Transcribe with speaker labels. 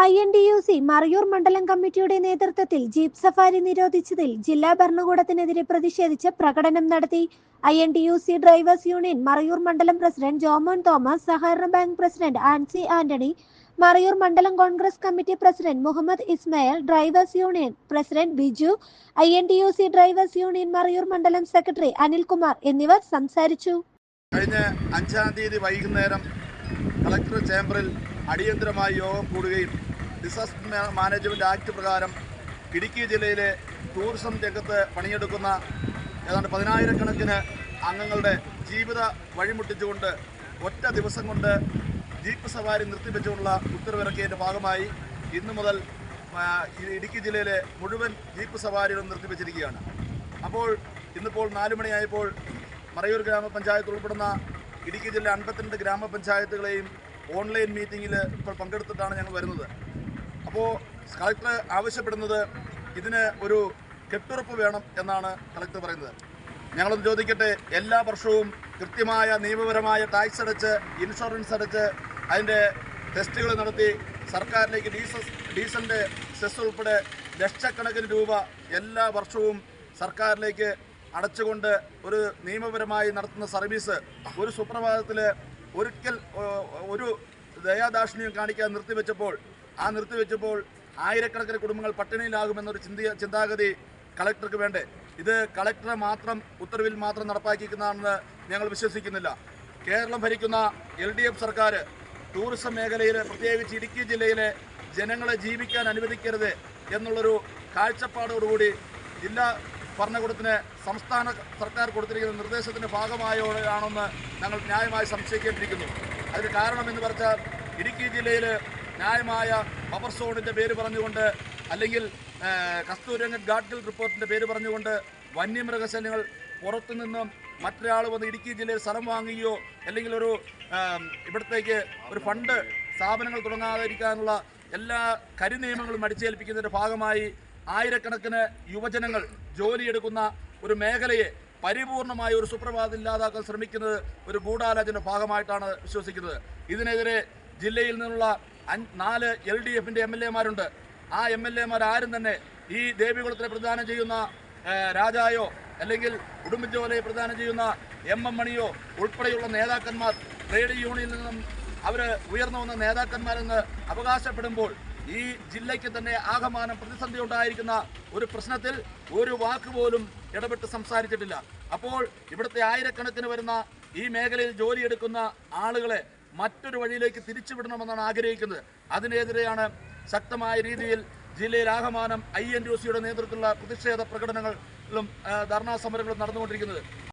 Speaker 1: I N D U C Marayur മണ്ഡലം കമ്മിറ്റിയുടെ നേതൃത്വത്തിൽ ജീപ്പ് സഫാരി നിരോധിച്ചതിൽ ജില്ലാ ഭരണകൂടത്തിനെതിരെ പ്രതിഷേധിച്ച് പ്രകടനം നടത്തി I N D U C drivers union Marayur മണ്ഡലം പ്രസിഡന്റ് ജോമോൻ തോമസ് സഹകരണ ബാങ്ക് പ്രസിഡന്റ് ആൻസി ആന്റണി മറയൂർ മണ്ഡലം Congress committee president Muhammad Ismail drivers union president Biju I N D U C drivers union Marayur മണ്ഡലം സെക്രട്ടറി അനിൽകുമാർ എന്നിവർ സംസാരിച്ചു.
Speaker 2: കഴിഞ്ഞ അഞ്ചാം തീയതി വൈകുന്നേരം കളക്ടർ ചേംബറിൽ അടിയന്തരമായി യോഗം കൂടുകയും ഡിസാസ്റ്റർ മാനേജ്മെന്റ് ആക്ട് പ്രകാരം ഇടുക്കി ജില്ലയിലെ ടൂറിസം രംഗത്ത് പണിയെടുക്കുന്ന ഏതാണ്ട് പതിനായിരക്കണക്കിന് അംഗങ്ങളുടെ ജീവിത വഴിമുട്ടിച്ചുകൊണ്ട് ഒറ്റ ദിവസം കൊണ്ട് ജീപ്പ് സവാരി നിർത്തിവെച്ചുകൊണ്ടുള്ള ഉത്തരവിറക്കിയതിന്റെ ഭാഗമായി ഇന്നു മുതൽ ഇടുക്കി ജില്ലയിലെ മുഴുവൻ ജീപ്പ് സവാരികളും നിർത്തിവെച്ചിരിക്കുകയാണ്. അപ്പോൾ ഇന്നിപ്പോൾ നാലു മണിയായപ്പോൾ മറയൂർ ഗ്രാമപഞ്ചായത്ത് ഉൾപ്പെടുന്ന ഇടുക്കി ജില്ല അൻപത്തിരണ്ട് ഗ്രാമപഞ്ചായത്തുകളെയും ഓൺലൈൻ മീറ്റിങ്ങിൽ ഇപ്പോൾ പങ്കെടുത്തിട്ടാണ് ഞങ്ങൾ വരുന്നത്. അപ്പോൾ കളക്ടർ ആവശ്യപ്പെടുന്നത് ഇതിന് ഒരു കെട്ടുറപ്പ് വേണം എന്നാണ് കളക്ടർ പറയുന്നത്. ഞങ്ങളൊന്ന് ചോദിക്കട്ടെ എല്ലാ വർഷവും കൃത്യമായ നിയമപരമായ ടാക്സ് അടച്ച് ഇൻഷുറൻസ് അടച്ച് അതിന്റെ ടെസ്റ്റുകൾ നടത്തി സർക്കാരിലേക്ക് ഡീസൽ ഡീസലിന്റെ സെസ് ഉൾപ്പെടെ ലക്ഷക്കണക്കിന് രൂപ എല്ലാ വർഷവും സർക്കാരിലേക്ക് അടച്ചുകൊണ്ട് ഒരു നിയമപരമായി നടത്തുന്ന സർവീസ് ഒരു സുപ്രഭാതത്തിൽ ഒരിക്കൽ ഒരു ദയാദാക്ഷിണ്യം കാണിക്കാൻ നിർത്തിവെച്ചപ്പോൾ ആ നിർത്തിവെച്ചപ്പോൾ ആയിരക്കണക്കിന് കുടുംബങ്ങൾ പട്ടിണിയിലാകുമെന്നൊരു ചിന്തി ചിന്താഗതി കളക്ടർക്ക് വേണ്ടേ? ഇത് കളക്ടറെ മാത്രം ഉത്തരവിൽ മാത്രം നടപ്പാക്കിക്കുന്നതാണെന്ന് ഞങ്ങൾ വിശ്വസിക്കുന്നില്ല. കേരളം ഭരിക്കുന്ന എൽ ഡി എഫ് സർക്കാർ ടൂറിസം മേഖലയിൽ പ്രത്യേകിച്ച് ഇടുക്കി ജില്ലയിലെ ജനങ്ങളെ ജീവിക്കാൻ അനുവദിക്കരുത് എന്നുള്ളൊരു കാഴ്ചപ്പാടോടുകൂടി ജില്ലാ ഭരണകൂടത്തിന് സംസ്ഥാന സർക്കാർ കൊടുത്തിരിക്കുന്ന നിർദ്ദേശത്തിന്റെ ഭാഗമായോടെയാണെന്ന് ഞങ്ങൾ ന്യായമായി സംശയിക്കേണ്ടിയിരിക്കുന്നു. അതിന് കാരണമെന്ന് പറഞ്ഞാൽ ഇടുക്കി ജില്ലയിൽ ന്യായമായ പവർ സോണിന്റെ പേര് പറഞ്ഞുകൊണ്ട് അല്ലെങ്കിൽ കസ്തൂരംഗൻ ഗാഡ്ഗിൽ റിപ്പോർട്ടിന്റെ പേര് പറഞ്ഞുകൊണ്ട് വന്യമൃഗശല്യങ്ങൾ പുറത്തു നിന്നും മറ്റൊരാൾ വന്ന് ഇടുക്കി ജില്ലയിൽ സ്ഥലം വാങ്ങുകയോ അല്ലെങ്കിൽ ഒരു ഇവിടത്തേക്ക് ഒരു ഫണ്ട് സ്ഥാപനങ്ങൾ തുടങ്ങാതിരിക്കാനുള്ള എല്ലാ കരിനിയമങ്ങളും അടിച്ചേൽപ്പിക്കുന്നതിന്റെ ഭാഗമായി ആയിരക്കണക്കിന് യുവജനങ്ങൾ ജോലിയെടുക്കുന്ന ഒരു മേഖലയെ പരിപൂർണമായ ഒരു സുപ്രഭാതം ഇല്ലാതാക്കാൻ ശ്രമിക്കുന്നത് ഒരു ഗൂഢാലോചന ഭാഗമായിട്ടാണ് വിശ്വസിക്കുന്നത്. ഇതിനെതിരെ ജില്ലയിൽ നിന്നുള്ള നാല് എൽ ഡി എഫിന്റെ എം എൽ എമാരുണ്ട് ആ എം എൽ എമാരാരും തന്നെ ഈ ദേവികുളത്തിനെ പ്രദാനം ചെയ്യുന്ന രാജായോ അല്ലെങ്കിൽ ഉടുമ്പൻചോലയെ പ്രദാനം ചെയ്യുന്ന എം എം മണിയോ ഉൾപ്പെടെയുള്ള നേതാക്കന്മാർ ട്രേഡ് യൂണിയനിൽ നിന്നും അവർ ഉയർന്നു വന്ന നേതാക്കന്മാരെന്ന് അവകാശപ്പെടുമ്പോൾ ഈ ജില്ലയ്ക്ക് തന്നെ ആകമാനം പ്രതിസന്ധി ഉണ്ടായിരിക്കുന്ന ഒരു പ്രശ്നത്തിൽ ഒരു വാക്ക് പോലും ഇടപെട്ട് സംസാരിച്ചിട്ടില്ല. അപ്പോൾ ഇവിടുത്തെ ആയിരക്കണക്കിന് വരുന്ന ഈ മേഖലയിൽ ജോലിയെടുക്കുന്ന ആളുകളെ മറ്റൊരു വഴിയിലേക്ക് തിരിച്ചുവിടണമെന്നാണ് ആഗ്രഹിക്കുന്നത്. അതിനെതിരെയാണ് ശക്തമായ രീതിയിൽ ജില്ലയിൽ ആകമാനം ഐ എൻ സിയുടെ നേതൃത്വത്തിലുള്ള പ്രതിഷേധ പ്രകടനങ്ങളിലും ധർണാ സമരങ്ങളും നടന്നുകൊണ്ടിരിക്കുന്നത്.